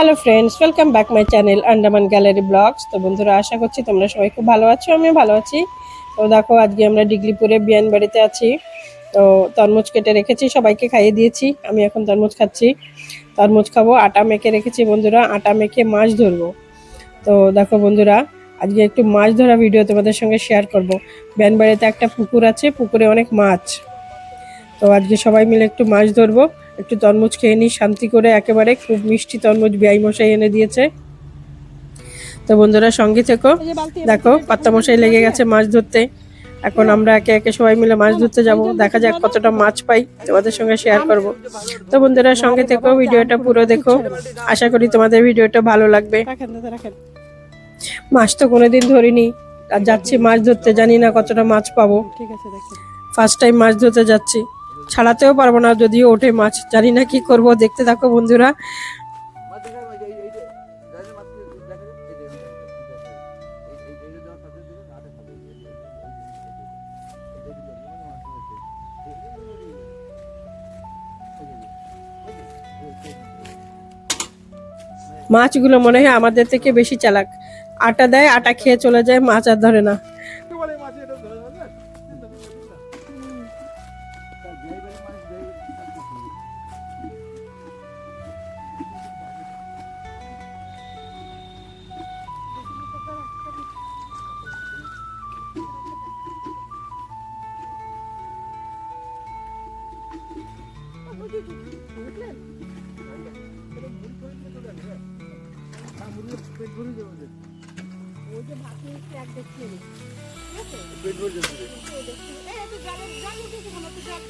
Hello friends welcome back my channel Andaman gallery blogs তো বন্ধুরা, আশা করছি তোমরা সবাই খুব ভালো আছো, আমিও ভালো আছি। তো দেখো, আজকে আমরা ডিগলিপুরে বিয়ান বাড়িতে আছি। তো তরমুজ কেটে রেখেছি, সবাইকে খাইয়ে দিয়েছি। আমি এখন তরমুজ খাচ্ছি। তরমুজ খাব, আটা মেখে রেখেছি বন্ধুরা, আটা মেখে মাছ ধরবো। তো দেখো বন্ধুরা, আজকে একটু মাছ ধরা ভিডিও তোমাদের সঙ্গে শেয়ার করব। বিয়ান বাড়িতে একটা পুকুর আছে, পুকুরে অনেক মাছ। তো আজকে সবাই মিলে একটু মাছ ধরবো। একটু তরমুজ খেয়ে নিই শান্তি করে একেবারে খুব মিষ্টি তরমুজ বিয়াই মশাই এনে দিয়েছে। তো বন্ধুরা সঙ্গে থেকো। দেখো পাত্তা মশাই লেগে গেছে মাছ ধরতে। এখন আমরা একে একে সবাই মিলে মাছ ধরতে যাব। দেখা যাক কতটা মাছ পাই তোমাদের সঙ্গে শেয়ার করব। তো বন্ধুরা সঙ্গে থেকো ভিডিওটা পুরো দেখো। আশা করি তোমাদের ভিডিওটা ভালো লাগবে। মাছ তো কোনোদিন ধরিনি। আর যাচ্ছি মাছ ধরতে জানি না কতটা মাছ পাবো। ঠিক আছে ফার্স্ট টাইম মাছ ধরতে যাচ্ছি। ছাড়াতেও পারব না, যদিও ওঠে মাছ। জানি না কি করব, দেখতে থাকো বন্ধুরা। মাছগুলো মনে হয় আমাদের থেকে বেশি চালাক। আটা দেয়, আটা খেয়ে চলে যায়, মাছ আর ধরে না। যেই বাড়ির মানুষ যেই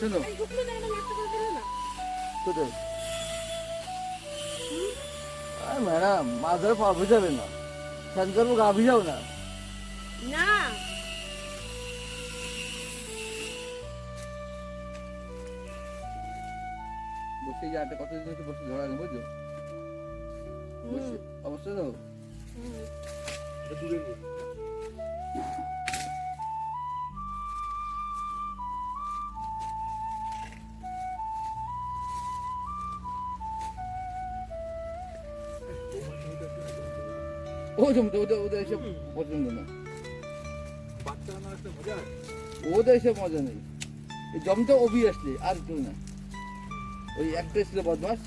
শোনো। কোথায়? আরে ম্যাডাম মাছ ধরে পা ভিজাবে না। স্নান করব গা ভিজাও না। না। বসে যে আটটা কতদিন হচ্ছে বসে ধরা বুঝছ? অবশ্যই তো। জমতে ওদের ওদের এসব পছন্দ না ওদের এসব মজা নেই এই আর কেউ না ওই একটা ছিল বদমাস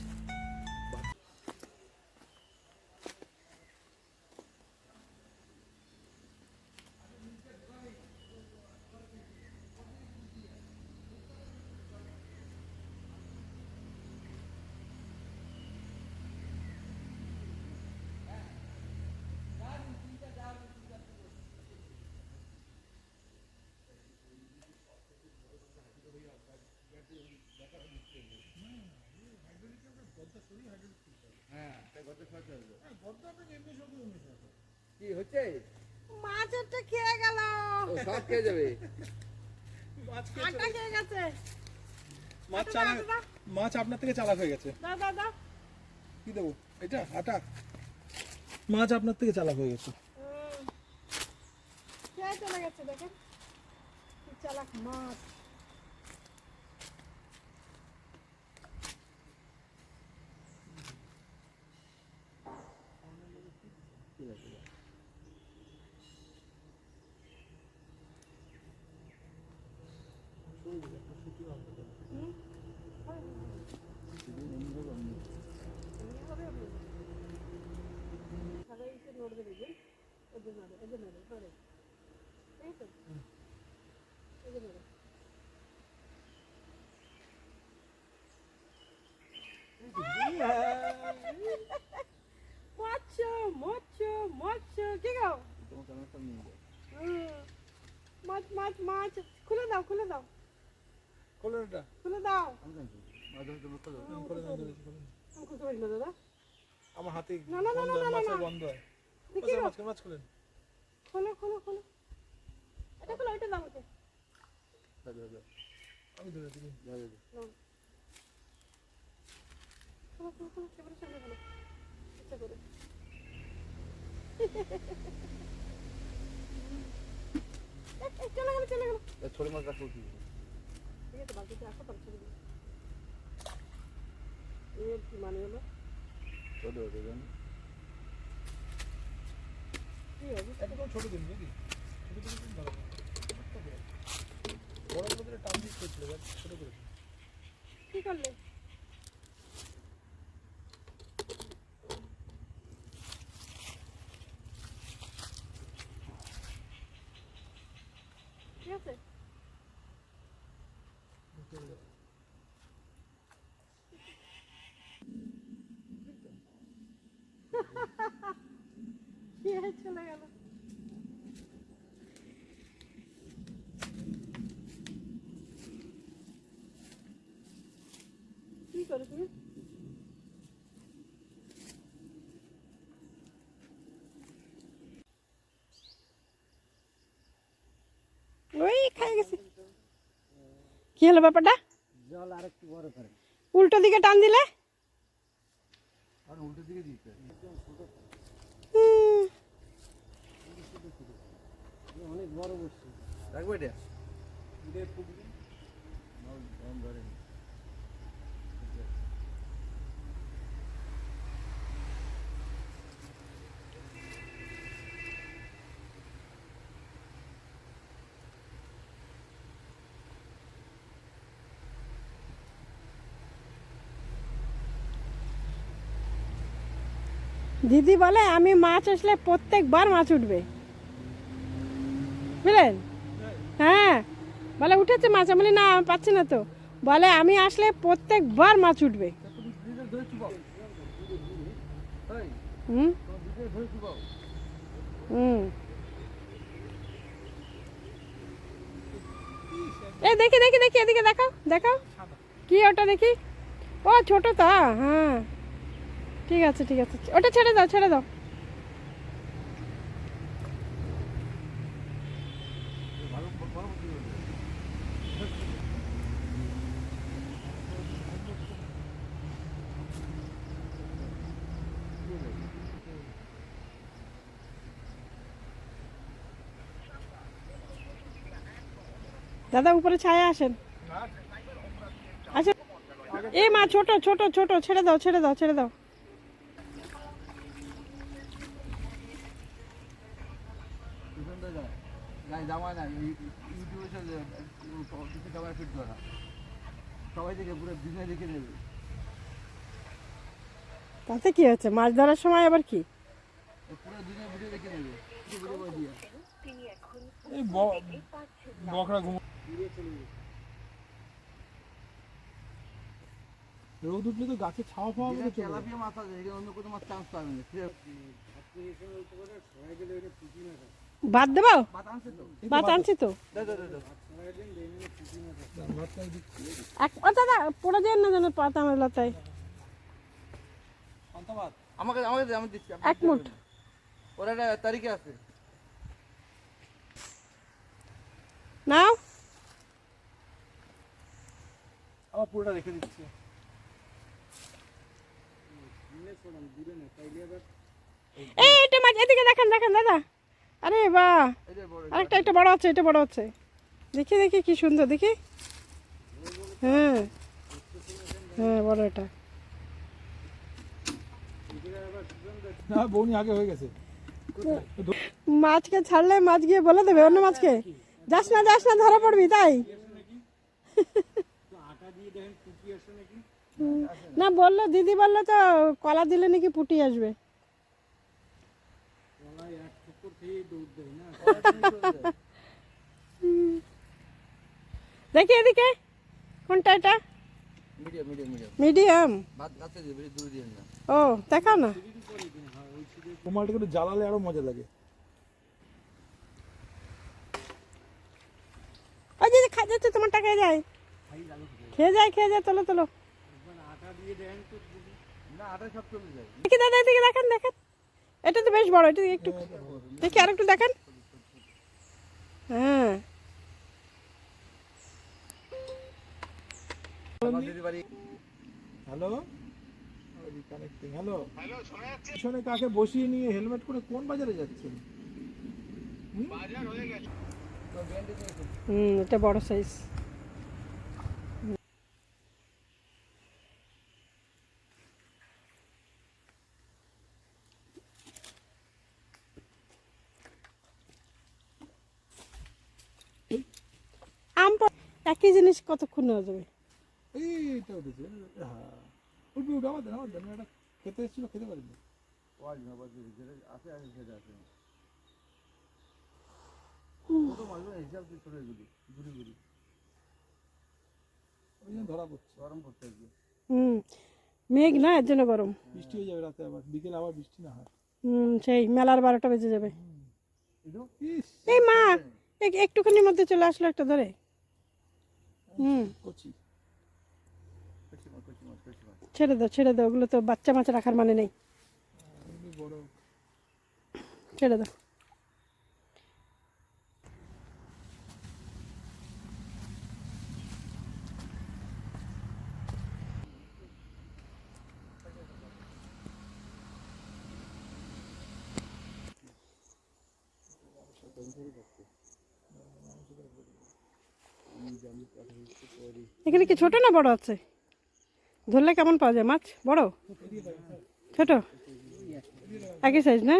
কি হচ্ছে? খেয়ে গেল। ও সব খেয়ে যাবে? আটা খেয়ে গেছে। মাছ মাছ আপনার থেকে চালাক হয়ে গেছে। দাও দাও দাও। কি দেবো? এটা আটা? মাছ আপনার থেকে চালাক হয়ে গেছে। চলে গেছে দেখেন। চালাক মাছ। মৎস্য মৎস্য মৎস্য কি গো তোমার কেন সব নিয়ে হুম। মাছ মাছ মাছ খুলে দাও খুলে দাও। খুলে দাও। আমি জানি মাছ ধরে তুমি খোলো খোলেন, খোলেন, খোলেন। আমি খুলতে পারি না দাদা। আমার হাতে না, না, না, বন্ধ না, না। বন্ধ হয়। দেখি মাছ খোলেন খোলো খোলো খোলো। এটা খোলো এটা দাও ওকে আমি ধরে দিই। খোলো খোলো খোলো ক্যামেরার সামনে খোলো। ইচ্ছা করে। এই, এই, চলে গেল চলে গেল। এ, ছোট মাছ রাখো কি? ঠিক আছে বালতিতে আসো পরে ছেড়ে দিই। এর কি মানে হলো? একদম ছোট দিন নাকি ছোট দিন ধরো বড় টান এবার ছোট করে কি করলে ঠিক আছে কি হয়ে চলে গেল কি করে তুমি ওই খাই গেছে কি হলো ব্যাপারটা জল আর একটু বড় করে উল্টো দিকে টান দিলে আর উল্টো দিকে দিতে হুম, অনেক বড় বস্তু। রাখব এটা? দিদি বলে আমি মাছ আসলে প্রত্যেকবার মাছ উঠবে। বুঝলেন? হ্যাঁ বলে উঠেছে মাছ, আমি না পাচ্ছি না তো। বলে, আমি আসলে প্রত্যেকবার মাছ উঠবে। হুম? হুম। এই দেখি দেখি দেখি, এদিকে দেখাও দেখাও। কি ওটা দেখি? ও, ছোট তো হ্যাঁ। ঠিক আছে ঠিক আছে। ওটা ছেড়ে দাও ছেড়ে দাও ভালো ভালো বুদ্ধি হলো। দাদা, উপরে ছায়া আসেন। আচ্ছা এ মা, ছোট ছোট ছোট, ছেড়ে দাও ছেড়ে দাও ছেড়ে দাও। তাতে কি হচ্ছে মাছ ধরার সময় আবার কি? বকরা ঘুম রোদ উঠলে তো গাছে ছাওয়া চলে তেলাপিয়া মাছ আছে এখানে অন্য কোনো মাছ চান্স পাবে না। দেবো? আনছি তো। দে দে দে দে। ভাতটাই দিচ্ছি। এক দাদা পড়ে যায় না যেন পাতা আমার লতায়? আমাকে আমাকে আমি দিচ্ছি। এক মুঠ। ওর একটা তারিখে আছে। নাও। আমার পুরোটা রেখে দিচ্ছি। এই এটা মাছ এদিকে দেখেন দেখেন দাদা। আরে বড় আরেকটা এটা বড় আছে এটা বড় আছে। দেখি দেখি কি সুন্দর দেখি। হ্যাঁ হ্যাঁ বড় এটা। না বৌনি আগে হয়ে গেছে। মাছকে ছাড়লে মাছ গিয়ে বলে দেবে অন্য মাছকে। যাস না যাস না ধরা পড়বি তাই। না বলল দিদি বলল তো কলা দিলে নাকি পুটি আসবে। দেখি এদিকে কোনটা এটা? Medium medium medium. মিডিয়াম। ভাত গাছে দিয়ে বেশি দূরে দিয়ে না ও দেখাও না। কুমারটা একটু জ্বালালে আরও মজা লাগে। ওই যে যে খাই যাচ্ছে তোমার টাকায় যায়। খেয়ে যায় খেয়ে যায় চলে যায় দেখি দাদা এদিকে দেখেন দেখেন। এটা তো বেশ বড় এটা একটু দেখি আর একটু দেখেন। হ্যাঁ। হ্যালো? হ্যালো পিছনে কাকে বসিয়ে নিয়ে হেলমেট করে কোন বাজারে যাচ্ছেন? হুম? এটা বড় সাইজ একই জিনিস কতক্ষণ নেওয়া যাবে? এইটা উঠেছে হ্যাঁ উঠবে উঠবে আমার দেন আমার দেন এটা খেতে এসেছিল খেতে পারিনি। আছে আছে সেটা আছে। হিসাব দিয়ে এগুলি গুড়ি গুড়ি ওই জন্য ধরা পড়ছে। গরম করতে হুম মেঘ না এর জন্য গরম। বৃষ্টি হয়ে যাবে রাতে আবার বিকেলে আবার বৃষ্টি না হয়। হুম সেই মেলার বারোটা বেজে যাবে। এই মা এক- একটুখানির মধ্যে চলে আসলো একটা ধরে হুম কচি কচি মাছ কচি মাছ কচি মাছ ছেড়ে দাও ছেড়ে দাও ওগুলো তো বাচ্চা মাছ রাখার মানে নেই। ছেড়ে দাও। এখানে কি ছোট না বড় আছে? ধরলে কেমন পাওয়া যায়? মাছ? বড়? ছোট? একই সাইজ না?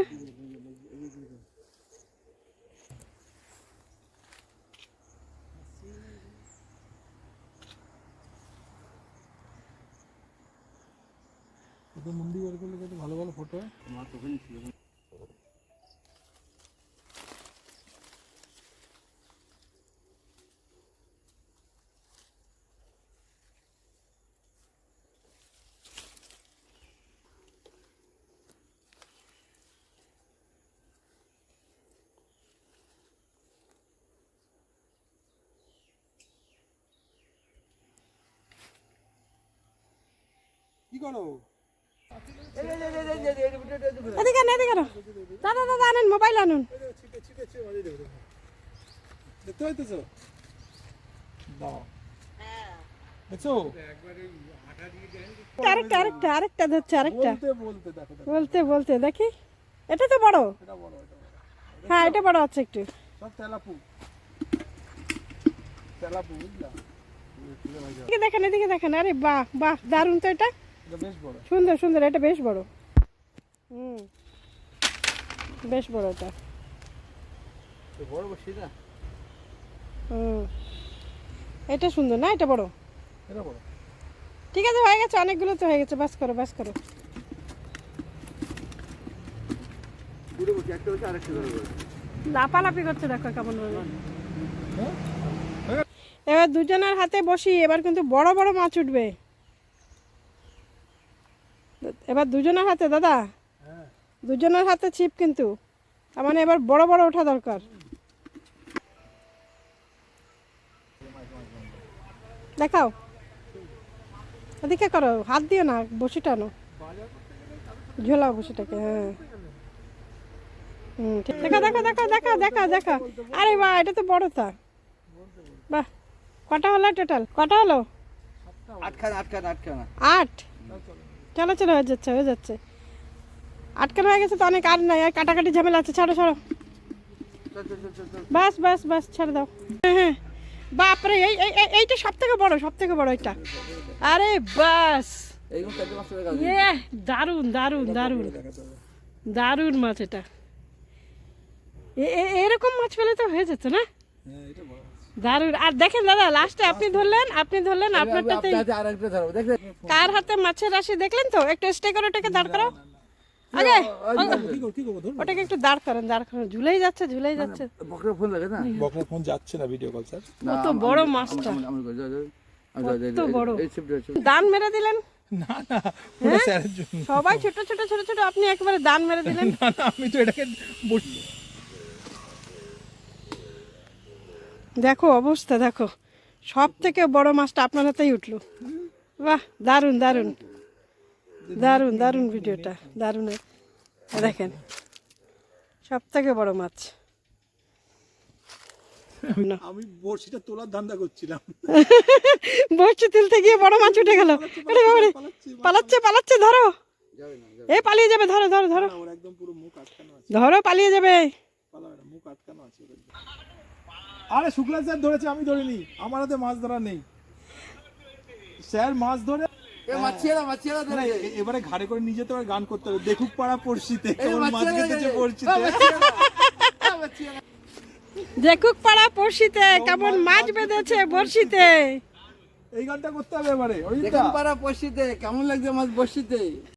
কত ভালো ভালো ফটো মাছ ওখানে ছিল কি করো? এদিকে এদিকে দাদা দাদা আনেন মোবাইল আনুন। দেখতে পাইতেছো? আরেকটা আরেকটা আরেকটা ধরছে আরেকটা। বলতে বলতে দেখো এটা তো বড়। হ্যাঁ এটা বড় আছে একটু। দেখেন এদিকে দেখেন। আরে বাহ বাহ দারুণ তো এটা। সুন্দর সুন্দর এটা বেশ বড়। হুম। বেশ বড় এটা। হুম। এটা সুন্দর না? এটা বড়? এটা বড়। ঠিক আছে হয়ে গেছে অনেকগুলো তো হয়ে গেছে। বাস করো বাস করো। লাপালাপি করছে দেখো কেমন হ্যাঁ। এবার দুজনের হাতে বসি এবার কিন্তু বড় বড় মাছ উঠবে। এবার দুজনের হাতে দাদা। দুজনের হাতে ছিপ কিন্তু। তার মানে এবার বড় বড় ওঠা দরকার। দেখাও। ওদিকে করো হাত দিও না বসি টানো। ঝোলাও বসিটাকে হ্যাঁ। হুম ঠিক। দেখা দেখো দেখা দেখা দেখো দেখো। আরে বাহ এটা তো বড় তা। বাহ কটা হলো টোটাল কটা হলো? আটখানা আটখানা আটখানা। আট। চলো চলো হয়ে যাচ্ছে হয়ে যাচ্ছে? আটকানো হয়ে গেছে তো, অনেক আর নাই, আর কাটাকাটি ঝামেলা আছে, ছাড়ো ছাড়ো। বাস বাস বাস, ছেড়ে দাও। হ্যাঁ হ্যাঁ। বাপরে, এই এই, এই- এইটা সব থেকে বড় সব থেকে বড় এটা আরে বাস। গেল ইয়ে দারুণ দারুণ দারুণ। দারুণ মাছ এটা। এ- এ- এরকম মাছ পেলে তো হয়ে যেত না? হ্যাঁ দারুণ। আর দেখেন দাদা লাস্টে আপনি ধরলেন আপনি ধরলেন আপনারটাতেই আপনার আরেকটা ধরো কার হাতে মাছের রাশি দেখলেন তো? একটু স্টে করে ওটাকে দাঁড় করো। আগে কি করো কি করব ধরুন ওটাকে একটু দাঁড় করেন দাঁড় করেন। ঝুলেই যাচ্ছে ঝুলেই যাচ্ছে। বকরে ফোন লাগে না? বকরা ফোন যাচ্ছে না ভিডিও কল স্যার কত বড় মাছটা। কত বড়। দান মেরে দিলেন? না জন্য। সবাই ছোট ছোট ছোট ছোট আপনি একেবারে দান মেরে দিলেন। না না আমি তো এটাকে বসি দেখো অবস্থা দেখো। সব থেকে বড় মাছটা আপনার হাতেই উঠল। বাহ দারুণ দারুণ। দারুণ দারুণ ভিডিওটা দারুণ। দেখেন সব থেকে বড় মাছ। আমি বড়শিটা তোলার ধান্দা করছিলাম। বসছে তুলতে গিয়ে বড় মাছ উঠে গেল। আরে বাবারে পালাচ্ছে পালাচ্ছে। ধরো। যাবে না যাবে এ পালিয়ে যাবে ধরো ধরো ধরো। না, ওর একদম পুরো মুখ আটকানো আছে। ধরো পালিয়ে যাবে পালাবে না, মুখ আটকানো আছে ওর একদম। আরে শুক্লা স্যার ধরেছে আমি ধরিনি। আমার হাতে মাছ ধরা নেই। স্যার মাছ ধরে এবারে ঘাড়ে করে নিজে তো আর গান করতে হবে। দেখুক পাড়া পড়শিতে কেমন মাছ মাছিরা পড়শিতে। দেখুক পাড়া পড়শিতে কেমন মাছ বেঁধেছে বড়শিতে। এই গানটা করতে হবে এবারে পাড়া বসিতে কেমন লাগছে মাছ বসিতে